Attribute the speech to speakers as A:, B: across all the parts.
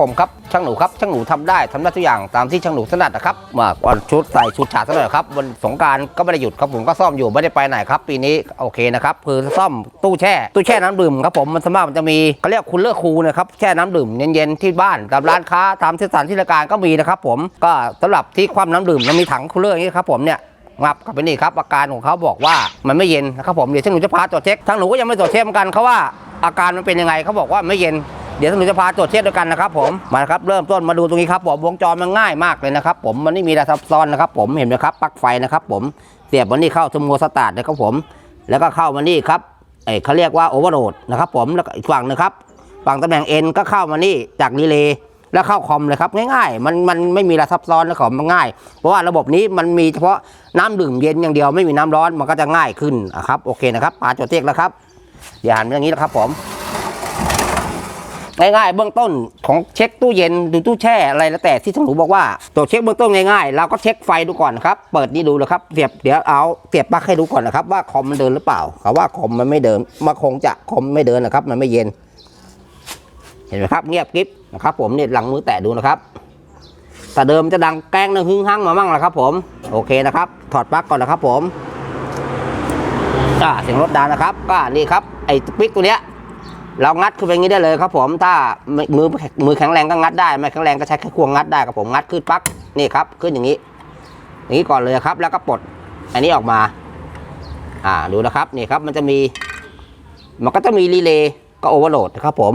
A: ผมครับช่างหนูครับช่างหนูทำได้ทำได้ทุกอย่างตามที่ช่างหนูถนัดนะครับมาก่อนชุดใส่ชุดฉาดซะหน่อยครับวันสงการก็ไม่ได้หยุดครับผมก็ซ่อมอยู่ไม่ได้ไปไหนครับ ปีนี้โอเคนะครับคือซ่อมตู้แช่ ตู้แช่น้ำดื่มครับผมมันสามารถมันจะมีเขาเรียกคุณเลือกคูนะครับแช่น้ำดื่มเย็นๆที่บ้านตามร้านค้าตามที่สถานที่ราการก็มีนะครับผมก็สำหรับที่คว่ำน้ำดื่มมันมีถังคูลเลอร์อย่างนี้ครับผมเนี่ยงับกลับไปนี่ครับอาการของเขาบอกว่ามันไม่เย็นนะครับผมเดี๋ยวช่างหนูจะพาตรวจเช็คทางหนูก็ยังไม่ตรวจเช็คเหมือนกันเขาว่าอาการมันเป็นยังไงเขาบอกว่าไม่เย็น เดี๋ยวหนูจะพาตรวจเช็คด้วยกันนะครับผมมาครับเริ่มต้นมาดูตรงนี้ครับผมวงจรมันง่ายมากเลยนะครับผมมันไม่มีอะไรซับซ้อนนะครับผมเห็นไหมครับปลั๊กไฟนะครับผมเสียบมันนี่เข้าสมูสตาร์ทนะครับผม แล้วก็เข้ามานี่ครับเอ้เขาเรียกว่าโอเวอร์โหลดนะครับผมแล้วอีกฝั่งนะครับฝั่งตำแหน่ง N ก็เข้ามานี่จากรีเลย์แล้วเข้าคอมเลยครับง่ายๆ มันมันไม่มีอะไรซับซ้อนนะของมันง่าย เพราะว่าระบบนี้มันมีเฉพาะน้ำดื่มเย็นอย่างเดียวไม่มีน้ำร้อนมันก็จะง่ายขึ้นอะครับโอเคนะครับปาจดเทียกแล้วครับเดี๋ยวหันไปอย่างนี้นะครับผม ง่ายๆเบื้องต้นของเช็คตู้เย็นดูตู้แช่อะไรแล้วแต่ที่ท่านหนูบอกว่าตรวจเช็คเบื้องต้นง่ายๆเราก็เช็คไฟดูก่อนนะครับ เปิดนี่ดูเลยครับเสียบเดี๋ยวเอาเสียบปลั๊กให้ดูก่อนนะครับ ว่าคอมมันเดินหรือเปล่าเขาว่าคอมมันไม่เดินมาคงจะคอมไม่เดินนะครับ มันไม่เย็น เห็นไหมครับ เงียบกริบนะครับ ผมเนี่ยหลังมือแตะดูนะครับแต่เดิมจะดังแกล้งนึงหึ่งหั่งมามั่งนะครับ ผมโอเคนะครับ ถอดปลั๊กก่อนนะครับ ผมอ่าเสียงรถดังนะครับก็นี่ครับไอ้ปิ๊กตัวเนี้ย เรางัดขึ้นไปอย่างนี้ได้เลยครับผมถ้ามือมือแข็งแรงก็งัดได้ไม่แข็งแรงก็ใช้แค่ควงงัดได้ครับผมงัดขึ้นปั๊กนี่ครับขึ้นอย่างนี้ อย่างนี้ก่อนเลยครับ แล้วก็ปลดอันนี้ออกมา อ่าดูนะครับนี่ครับมันจะมี มันก็จะมีรีเลย์ก็โอเวอร์โหลดครับผม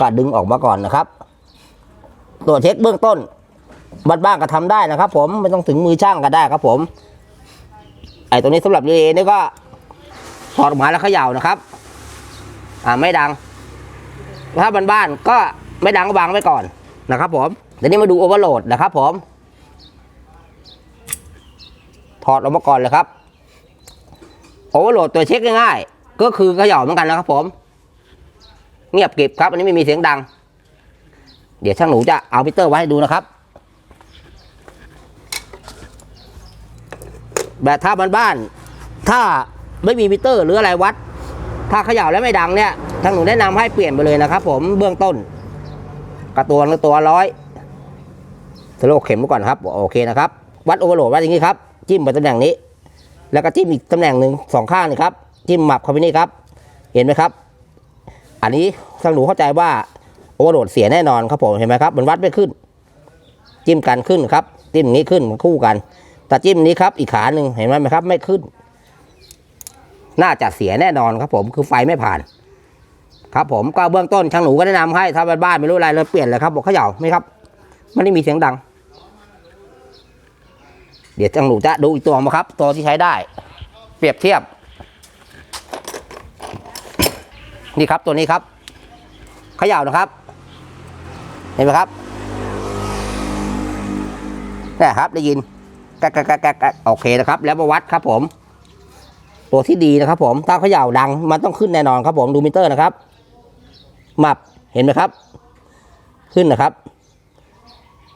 A: ก็ดึงออกมาก่อนนะครับตรวจเช็คเบื้องต้นบ้านบ้านก็ทำได้นะครับ ผมไม่ต้องถึงมือช่างก็ได้ครับ ผม ไอ้ตัวนี้สำหรับรีเลย์นี่ก็ถอดออกมาแล้วเขย่านะครับ อ่าไม่ดัง ถ้าบ้านๆก็ไม่ดังก็วางไว้ก่อนนะครับผมเดี๋ยวนี้มาดูโอเวอร์โหลดนะครับผมถอดออกมาก่อนเลยครับโอเวอร์โหลดตัวเช็คง่ายๆก็คือเขย่าเหมือนกันนะครับผม เงียบกริบครับ อันนี้ไม่มีเสียงดัง เดี๋ยวช่างหนูจะเอาพิเตอร์ไว้ให้ดูนะครับ แบบถ้าบ้านๆถ้าไม่มีมิเตอร์หรืออะไรวัด ถ้าเขย่าแล้วไม่ดังเนี่ย ทางหนูแนะนำให้เปลี่ยนไปเลยนะครับ ผมเบื้องต้น กระตัวละตัวร้อยสโลกเข็มก่อนครับ โอเคนะครับ วัดโอเวอร์โหลดวัดอย่างนี้ครับ จิ้มไปตำแหน่งนี้ แล้วก็จิ้มอีกตำแหน่งหนึ่งสองข้างนี่ครับ จิ้มหมับเข้าไปนี่ครับ เห็นไหมครับ อันนี้ทางหนูเข้าใจว่าโอเวอร์โหลดเสียแน่นอนครับผมเห็นไหมครับ มันวัดไม่ขึ้น จิ้มกันขึ้นครับ จิ้มอย่างนี้ขึ้นมันคู่กัน แต่จิ้มนี้ครับ อีกขาหนึ่งเห็นไหมครับ ไม่ขึ้น น่าจะเสียแน่นอนครับผม คือไฟไม่ผ่าน ครับผมก็เบื้องต้นช่างหนูก็แนะนำให้ถ้าบ้านๆไม่รู้อะไรเลยเปลี่ยนเลยครับบอกเขย่าไหมครับไมันไม่มีเสียงดัง เดี๋ยวช่างหนูจะดูอีกตัวมาครับ ตัวที่ใช้ได้ เปรียบเทียบ นี่ครับตัวนี้ครับเขย่านะครับ เห็นไหมครับนี่ครับได้ยินแกะแกะแกะแกะแกะโอเคนะครับ แล้วมาวัดครับผม ตัวที่ดีนะครับผมถ้าเขย่าดังมันต้องขึ้นแน่นอนครับผมดูมิเตอร์นะครับ มับเห็นไหมครับ ขึ้นนะครับ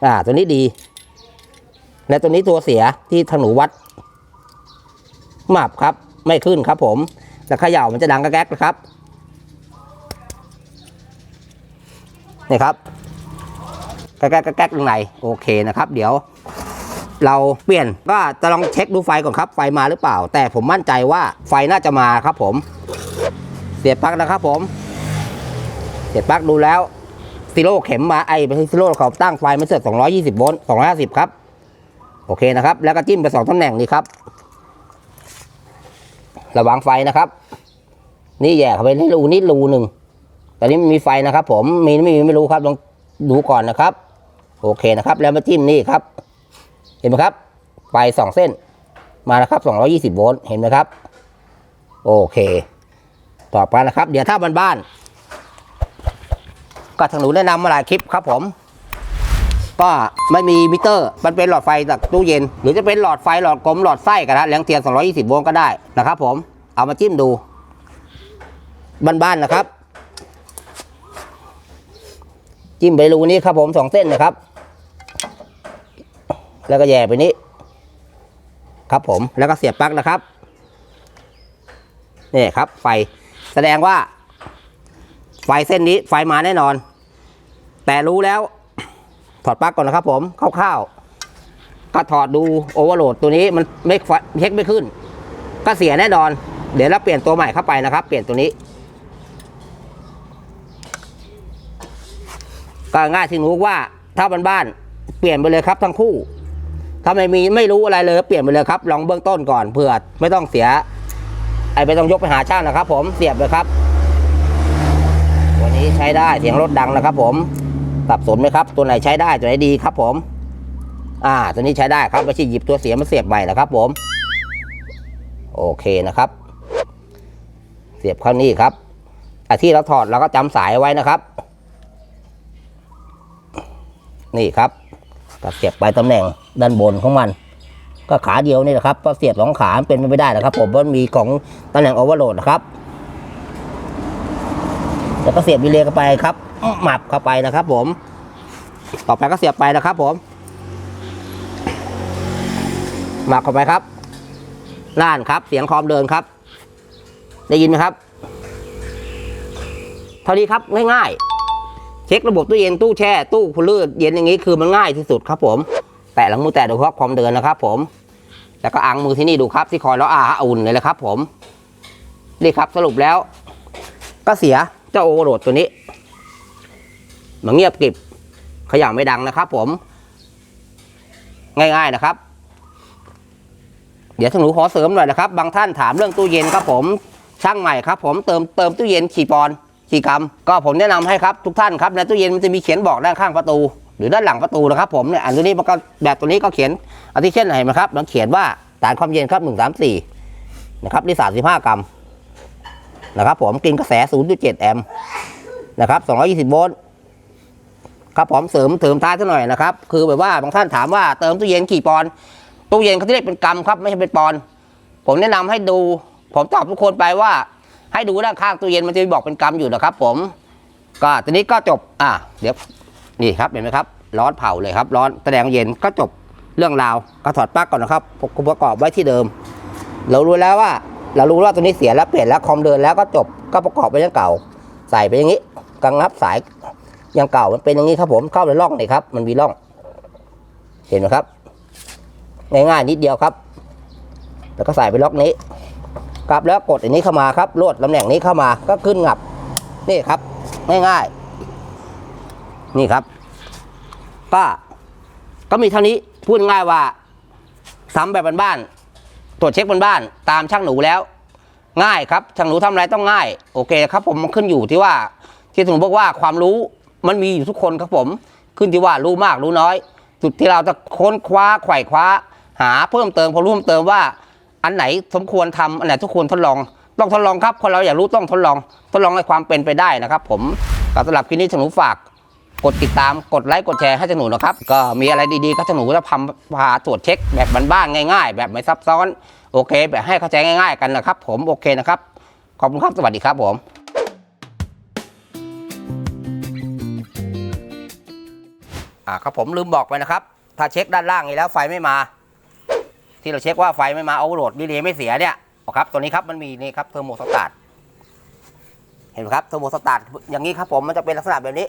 A: อ่า ตัวนี้ดี และตัวนี้ตัวเสียที่ทางหนูวัดมับครับ ไม่ขึ้นครับ ผมแต่เขย่ามันจะดังกระแก๊กนะครับนี่ครับกระแก๊กกระแก๊กตรงไหนโอเคนะครับ เดี๋ยวเราเปลี่ยนก็จะลองเช็คดูไฟก่อนครับ ไฟมาหรือเปล่า แต่ผมมั่นใจว่าไฟน่าจะมาครับผม เสียบปลั๊กนะครับผม สียบปลั๊กดูแล้วซิโร่เข็มมาไอ้ซิโร่เขาตั้งไฟมาเสร็จ220โวลต์250 ครับ โอเคนะครับ แล้วก็จิ้มไปสองตำแหน่งนี้ครับ ระวังไฟนะครับ นี่แย่เข้าไปนี่รูนี่รูหนึ่งตอนนี้มีไฟนะครับ ผมมีไม่มีไม่รู้ครับลองดูก่อนนะครับ โอเคนะครับ แล้วมาจิ้มนี่ครับ เห็นไหมครับ ไฟสองเส้นมาแล้วครับ220โวลต์เห็นไหมครับ โอเค ต่อไปนะครับ เดี๋ยวถ้าบ้านๆ ก็ทางหนูแนะนำมาหลายคลิปครับผม ก็ไม่มีมิเตอร์ มันเป็นหลอดไฟจากตู้เย็น หรือจะเป็นหลอดไฟหลอดกลมหลอดไส้ก็ได้แรงเทียน 220 โวลต์ก็ได้นะครับผมเอามาจิ้มดูบ้านๆนะครับ จิ้มไปรูนี้ครับผมสองเส้นนะครับ แล้วก็แย่ไปนี้ ครับผมแล้วก็เสียบปลั๊กนะครับนี่ครับ ไฟแสดงว่า ไฟเส้นนี้ไฟมาแน่นอน แต่รู้แล้ว ถอดปลั๊กก่อนนะครับผมคร่าวๆก็ถอดดูโอเวอร์โหลดตัวนี้มันไม่ไฟเช็คไม่ขึ้น ก็เสียแน่นอน เดี๋ยวเราเปลี่ยนตัวใหม่เข้าไปนะครับ เปลี่ยนตัวนี้ ก็ง่ายที่หนูว่าถ้าบ้านๆเปลี่ยนไปเลยครับทั้งคู่ถ้าไม่มีไม่รู้อะไรเลยเปลี่ยนไปเลยครับ ลองเบื้องต้นก่อนเผื่อไม่ต้องเสียไอ้ไม่ต้องยกไปหาช่างนะครับ ผมเสียบเลยครับ นี้ใช้ได้เสียงรถดังนะครับ ผมสับสนไหมครับ ตัวไหนใช้ได้ตัวไหนดีครับ ผม อ่า ตัวนี้ใช้ได้ครับไม่ใช่หยิบตัวเสียมาเสียบใหม่นะครับ ผม โอเคนะครับ เสียบเข้านี่ครับไอ้ที่เราถอดเราก็จำสายไว้นะครับ นี่ครับก็เสียบไปตำแหน่งด้านบนของมัน ก็ขาเดียวนี่แหละครับเพราะเสียบสองขาเป็นไปไม่ได้นะครับ ผมเพราะมันมีของตำแหน่งโอเวอร์โหลดนะครับ แล้วก็เสียบรีเลย์เข้าไปครับหมับเข้าไปนะครับ ผม ต่อไปก็เสียบไปนะครับ ผมหมับเข้าไปครับน่านครับ เสียงคอมเดินครับ ได้ยินไหมครับเท่านี้ครับง่ายๆ เช็คระบบตู้เย็นตู้แช่ตู้คูลเลอร์เย็นอย่างนี้คือมันง่ายที่สุดครับ ผม แตะหลังมือแตะดูครับความเดินนะครับ ผม แล้วก็อังมือที่นี่ดูครับที่คอยแล้วอาอุ่นเลยนะครับ ผมนี่ครับสรุปแล้ว ก็เสียเจ้าโอเวอร์โหลดตัวนี้มันเงียบกริบขย่าไม่ดังนะครับผม ง่ายๆนะครับ เดี๋ยวท่านหนูขอเสริมหน่อยนะครับ บางท่านถามเรื่องตู้เย็นครับผมช่างใหม่ครับผมเติมเติมตู้เย็นขี่ปอนขี่กรัมก็ผมแนะนำให้ครับทุกท่านครับในตู้เย็นมันจะมีเขียนบอกด้านข้างประตู หรือด้านหลังประตูนะครับ ผมเนี่ยอันตัวนี้มันก็แบบตัวนี้ก็เขียนอาทิเช่นไหนไหมครับมันเขียนว่าฐานความเย็นครับหนึ่งสามสี่นะครับนี่สามสิบห้ากรัม นะครับผมกินกระแส 0.7 แอมป์นะครับ 220 โวลต์ครับผมเสริมเสริมท้ายซะหน่อยนะครับ คือแบบว่าบางท่านถามว่าเติมตู้เย็นกี่ปอนตู้เย็นเขาที่เรียกเป็นกรัมครับไม่ใช่เป็นปอนผมแนะนำให้ดู ผมตอบทุกคนไปว่า ให้ดูด้านข้างตู้เย็นมันจะบอกเป็นกรัมอยู่นะครับ ผม ก็ทีนี้ก็จบ อะเดี๋ยวนี่ครับเห็นไหมครับ ร้อนเผาเลยครับ ร้อนแสดงเย็นก็จบเรื่องราวก็ถอดปลั๊กก่อนนะครับประกอบไว้ที่เดิม เรารู้แล้วว่า เรารู้ว่าตัวนี้เสียแล้วเปลี่ยนแล้วคอมเดินแล้วก็จบก็ประกอบไปอย่างเก่า ใส่ไปอย่างนี้กังงับสายอย่างเก่ามันเป็นอย่างนี้ครับผมเข้าในร่องเลยครับ มันมีร่อง เห็นไหมครับง่ายๆนิดเดียวครับ แล้วก็ใส่ไปล็อกนี้ครับแล้วกดอันนี้เข้ามาครับลวดตำแหน่งนี้เข้ามาก็ขึ้นงับ นี่ครับ ง่ายๆ นี่ครับก็ก็มีเท่านี้พูดง่ายว่าซ้ำแบบบ้านๆ ตรวจเช็คบนบ้านตามช่างหนูแล้ว ง่ายครับช่างหนูทำอะไรต้องง่าย โอเคครับ ผมมันขึ้นอยู่ที่ว่าที่หนูบอกว่าความรู้มันมีอยู่ทุกคนครับผม ขึ้นที่ว่ารู้มากรู้น้อย จุดที่เราจะค้นคว้าไขว่คว้า หาเพิ่มเติมพอรู้เพิ่มเติมว่า อันไหนสมควรทำอันไหนทุกคนทดลอง ต้องทดลองครับคนเราอยากรู้ต้องทดลอง ทดลองให้ความเป็นไปได้นะครับ ผมสำหรับคลิปนี้ช่างหนูฝาก กดติดตามกดไลค์กดแชร์ให้ช่าหนูนะครับ ก็มีอะไรดีๆก็ช่าหนูจะพาพาตรวจเช็คแบบบ้านๆง่ายๆ แบบไม่ซับซ้อน โอเค แบบให้เข้าใจง่าย ๆ กันนะครับ ผมโอเคนะครับขอบคุณครับสวัสดีครับผมอ่าครับผมลืมบอกไปนะครับ ถ้าเช็คด้านล่างนี้แล้วไฟไม่มา ที่เราเช็คว่าไฟไม่มาเอร์โหลดดีเลย์ไม่เสียเนี่ยครับตัวนี้ครับมันมีนี่ครับเทอร์โมสตาร์ทเห็นไหมครับเทอร์โมสตาร์ทอย่างนี้ครับผมมันจะเป็นลักษณะแบบนี้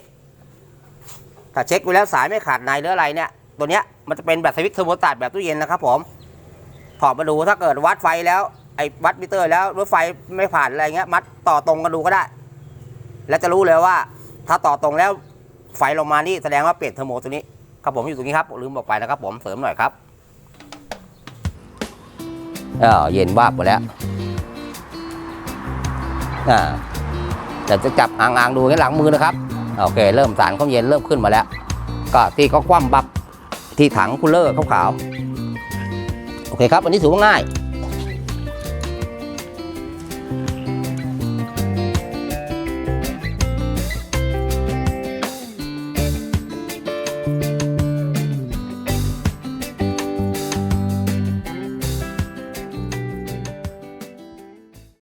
A: ถ้าเช็คไว้แล้วสายไม่ขาดในหรืออะไรเนี่ยตัวเนี้ยมันจะเป็นแบบสวิตช์เทอร์โมสตทแบบตู้เย็นนะครับผมถอดมาดูถ้าเกิดวัดไฟแล้วไอ้วัดมิเตอร์แล้วรถไฟไม่ผ่านอะไรเงี้ยมัดต่อตรงกันดูก็ได้ แล้วจะรู้เลยว่า ถ้าต่อตรงแล้วไฟลงมานี่แสดงว่าเปลี่ยนเทอร์โมตัวนี้ครับผมอยู่ตรงนี้ครับลืมบอกไปนะครับผมเสริมหน่อยครับเออเย็นวาบหมดแล้วอ่าแต่จะจับอ่างๆดูให้หลังมือนะครับ โอเค เริ่มสารความเย็นเริ่มขึ้นมาแล้ว ก็ที่ก็คว่ำบับที่ถังคูลเลอร์ขาวๆโอเคครับวันนี้ถือว่าง่าย